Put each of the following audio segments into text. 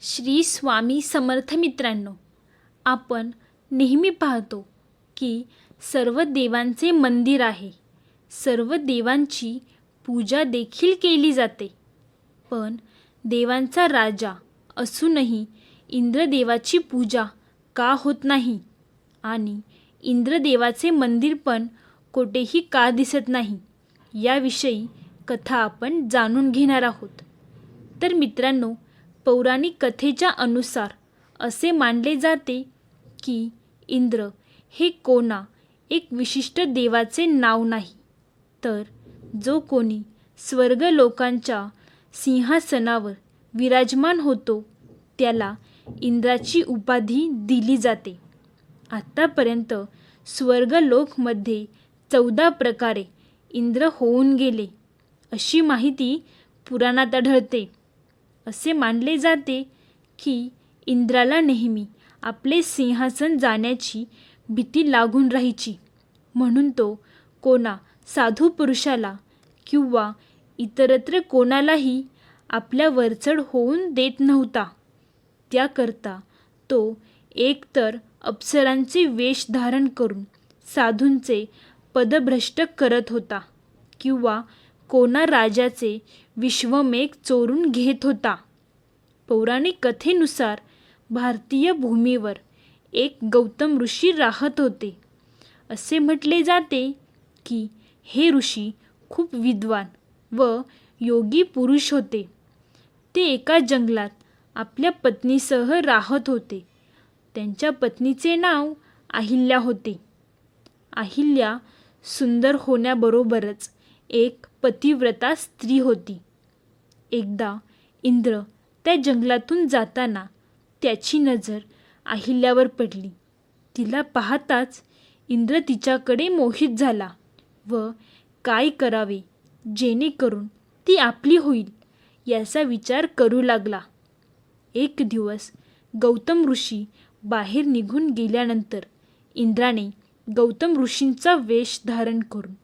श्री स्वामी समर्थ मित्रांनो आपण नेहमी पाहतो की सर्व देवांचे मंदिर आहे. सर्व देवांची पूजा देखील केली जाते. पण देवांचा राजा असूनही इंद्रदेवाची पूजा का होत नाही? आणि इंद्रदेवाचे मंदिर पण कोठेही का दिसत नाही? याविषयी कथा आपण जाणून घेणार आहोत. तर मित्रांनो पौराणिक कथेच्या अनुसार असे मानले जाते की इंद्र हे कोणा एक विशिष्ट देवाचे नाव नाही. तर जो कोणी स्वर्ग लोकांच्या सिंहासनावर विराजमान होतो त्याला इंद्राची उपाधी दिली जाते. आत्तापर्यंत स्वर्गलोकमध्ये चौदा प्रकारे इंद्र होऊन गेले अशी माहिती पुराणात आढळते. असे मानले जाते की इंद्राला नेहमी आपले सिंहासन जाण्याची भीती लागून राहायची. म्हणून तो कोणा साधू पुरुषाला किंवा इतरत्र कोणालाही आपल्या वरचढ होऊन देत नव्हता. त्याकरता तो एकतर अप्सरांचे वेश धारण करून साधूंचे पदभ्रष्ट करत होता किंवा कोणा राजाचे विश्वमेघ चोरून घेत होता. पौराणिक कथेनुसार भारतीय भूमीवर एक गौतम ऋषी राहत होते. असे म्हटले जाते की हे ऋषी खूप विद्वान व योगी पुरुष होते. ते एका जंगलात आपल्या पत्नीसह राहत होते. त्यांच्या पत्नीचे नाव अहिल्या होते. अहिल्या सुंदर होण्याबरोबरच एक पतिव्रता स्त्री होती. एकदा इंद्र त्या जंगलातून जाताना त्याची नजर अहिल्यावर पडली. तिला पाहताच इंद्र तिच्याकडे मोहित झाला व काय करावे? जेणेकरून ती आपली होईल याचा विचार करू लागला एक दिवस गौतम ऋषी बाहेर निघून गेल्यानंतर इंद्राने गौतम ऋषींचा वेश धारण करून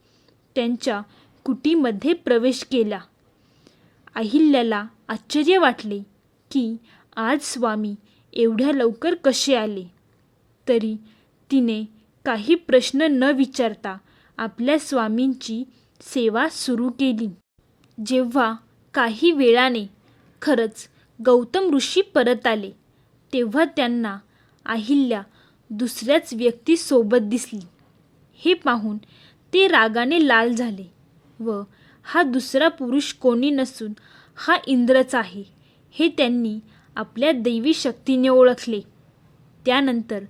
त्यांच्या कुटीमध्ये प्रवेश केला. अहिल्याला आश्चर्य वाटले की आज स्वामी एवढ्या लवकर कसे आले? तरी तिने काही प्रश्न न विचारता आपल्या स्वामींची सेवा सुरू केली. जेव्हा काही वेळाने खरंच गौतम ऋषी परत आले तेव्हा त्यांना अहिल्या दुसऱ्याच व्यक्तीसोबत दिसली. हे पाहून ते रागाने लाल झाले. व हा दुसरा पुरुष कोणी नसून हा इंद्रच आहे हे त्यांनी आपल्या दैवी शक्तीने ओळखले. त्यानंतर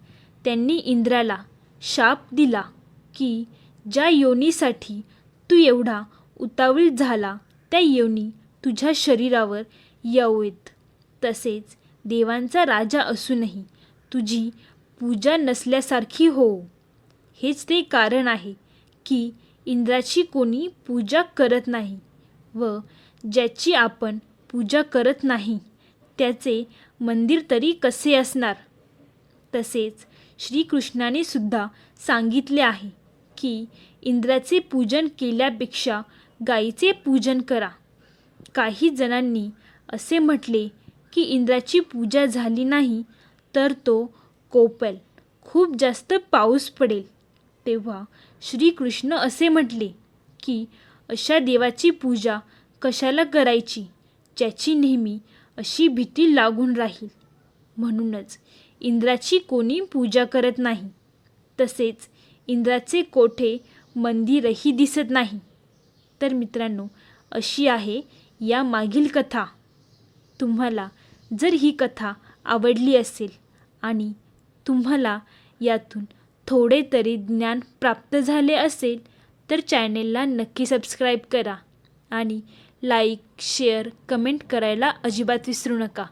त्यांनी इंद्राला शाप दिला की ज्या योनीसाठी तू एवढा उतावीळ झाला त्या योनी तुझ्या शरीरावर येत तसेच देवांचा राजा असूनही तुझी पूजा नसल्यासारखी हो. हेच ते कारण आहे की इंद्राची कोणी पूजा करत नाही व ज्याची आपण पूजा करत नाही त्याचे मंदिर तरी कसे असणार? तसेच श्रीकृष्णाने सुद्धा सांगितले आहे की इंद्राचे पूजन केल्यापेक्षा गायीचे पूजन करा. काही जणांनी असे म्हटले की इंद्राची पूजा झाली नाही तर तो कोपल. खूप जास्त पाऊस पडेल. तेव्हा श्रीकृष्ण असे म्हटले की अशा देवाची पूजा कशाला करायची? ज्याची नेहमी अशी भीती लागून राहील. म्हणूनच इंद्राची कोणी पूजा करत नाही. तसेच इंद्राचे कोठे मंदिरही दिसत नाही. तर मित्रांनो अशी आहे या मागील कथा. तुम्हाला जर ही कथा आवडली असेल आणि तुम्हाला यातून थोडे तरी ज्ञान प्राप्त झाले असेल तर चॅनेलला नक्की सबस्क्राईब करा आणि लाईक शेअर कमेंट करायला अजिबात विसरू नका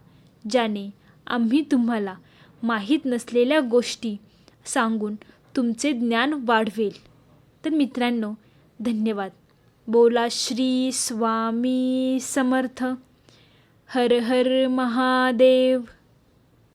ज्याने आम्ही तुम्हाला माहीत नसलेल्या गोष्टी सांगून तुमचे ज्ञान वाढवेल. तर मित्रांनो धन्यवाद. बोला श्री स्वामी समर्थ. हर हर महादेव.